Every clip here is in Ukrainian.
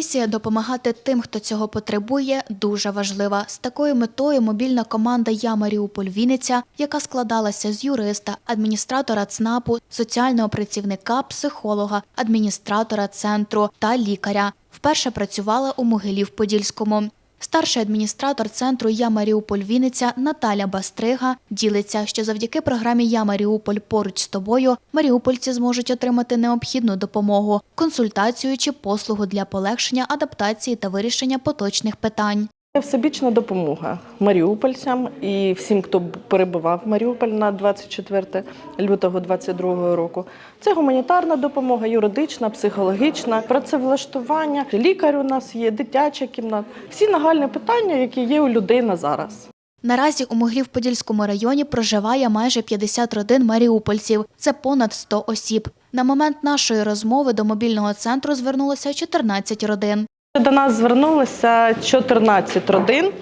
Місія допомагати тим, хто цього потребує, дуже важлива. З такою метою мобільна команда Я Маріуполь Вінниця, яка складалася з юриста, адміністратора ЦНАПу, соціального працівника, психолога, адміністратора центру та лікаря, вперше працювала у Могилів-Подільському. Старший адміністратор центру Я Маріуполь Вінниця Наталя Бастрига ділиться, що завдяки програмі Я Маріуполь поруч з тобою маріупольці зможуть отримати необхідну допомогу, консультацію чи послугу для полегшення адаптації та вирішення поточних питань. Всебічна допомога маріупольцям і всім, хто перебував Маріуполь на 24 лютого 2022 року. Це гуманітарна допомога, юридична, психологічна, працевлаштування. Лікар у нас є, дитяча кімната. Всі нагальні питання, які є у людей на зараз. Наразі у Могилів-Подільському районі проживає майже 50 родин маріупольців. Це понад 100 осіб. На момент нашої розмови до мобільного центру звернулося 14 родин. До нас звернулося 14 родин,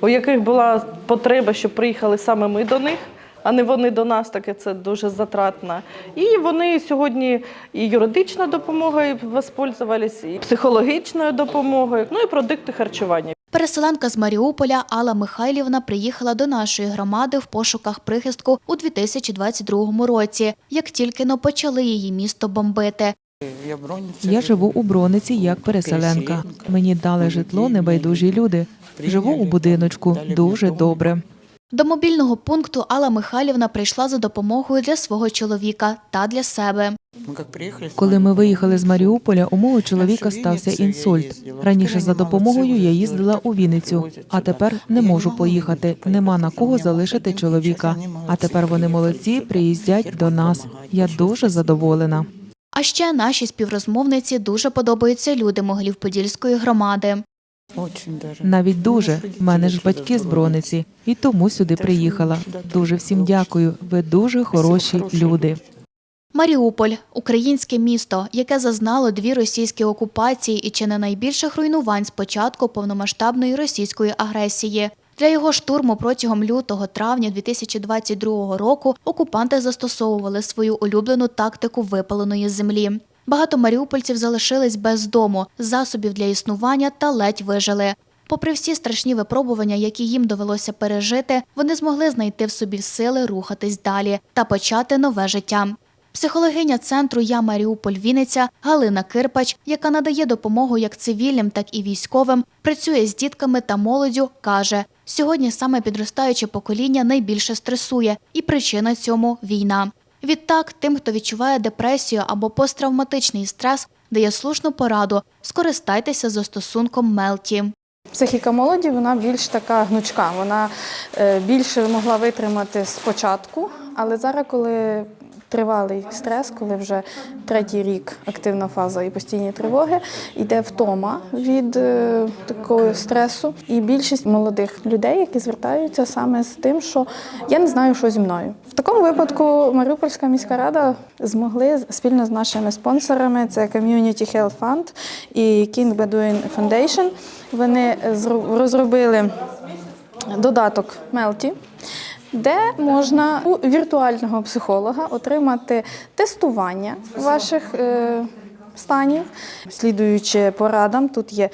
у яких була потреба, щоб приїхали саме ми до них, а не вони до нас, таке це дуже затратно. І вони сьогодні і юридичною допомогою воспользувалися, і психологічною допомогою, ну і продукти харчування. Переселенка з Маріуполя Алла Михайлівна приїхала до нашої громади в пошуках прихистку у 2022 році, як тільки но почали її місто бомбити. Я, живу у Брониці як переселенка. Мені дали житло небайдужі люди. Живу у будиночку дуже добре. До мобільного пункту Алла Михайлівна прийшла за допомогою для свого чоловіка та для себе. Ми Коли ми виїхали з Маріуполя, у мого чоловіка стався інсульт. Раніше за допомогою я їздила у Вінницю, а тепер не можу поїхати. Нема на кого залишити чоловіка. А тепер вони молодці, приїздять до нас. Я дуже задоволена. А ще нашій співрозмовниці дуже подобаються люди Могилів-Подільської громади. Навіть дуже. В мене ж батьки з Брониці, і тому сюди приїхала. Дуже всім дякую. Ви дуже хороші люди. Маріуполь українське місто, яке зазнало дві російські окупації і чи не найбільших руйнувань з початку повномасштабної російської агресії. Для його штурму протягом лютого-травня 2022 року окупанти застосовували свою улюблену тактику випаленої землі. Багато маріупольців залишились без дому, засобів для існування та ледь вижили. Попри всі страшні випробування, які їм довелося пережити, вони змогли знайти в собі сили рухатись далі та почати нове життя. Психологиня центру Я Маріуполь Вінниця Галина Кирпач, яка надає допомогу як цивільним, так і військовим, працює з дітками та молоддю, каже: сьогодні саме підростаюче покоління найбільше стресує, і причина цьому війна. Відтак, тим, хто відчуває депресію або посттравматичний стрес, дає слушну пораду скористайтеся застосунком Мелті. Психіка молоді вона більш така гнучка. Вона е, більше могла витримати спочатку, але зараз, коли тривалий стрес, коли вже третій рік активна фаза і постійні тривоги, йде втома від е, такого стресу. І більшість молодих людей, які звертаються саме з тим, що я не знаю, що зі мною. В такому випадку Маріупольська міська рада змогли спільно з нашими спонсорами, це Community Health Fund і King Bedouin Foundation, вони розробили додаток Мелті, де можна у віртуального психолога отримати тестування ваших е, станів, слідуючи порадам. Тут є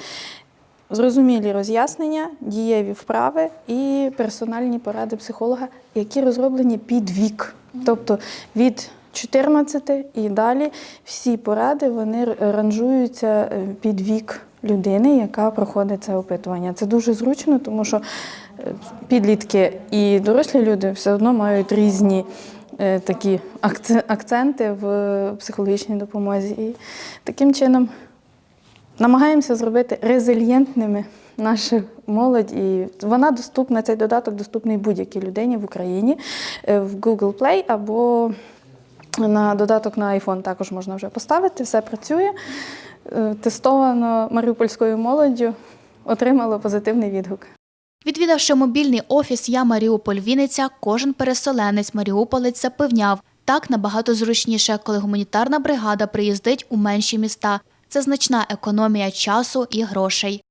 зрозумілі роз'яснення, дієві вправи і персональні поради психолога, які розроблені під вік. Тобто від 14 і далі всі поради вони ранжуються е, під вік людини, яка проходить це опитування. Це дуже зручно, тому що е, підлітки і дорослі люди все одно мають різні е, такі акценти в психологічній допомозі. І таким чином намагаємося зробити резильєнтними нашу молодь. І вона доступна, цей додаток доступний будь-якій людині в Україні е, в Google Play або на додаток на iPhone також можна вже поставити, все працює. Е, Тестовано маріупольською молоддю, отримало позитивний відгук. Відвідавши мобільний офіс Я Маріуполь Вінниця, кожен переселенець Маріуполець запевняв, так набагато зручніше, коли гуманітарна бригада приїздить у менші міста. Це значна економія часу і грошей.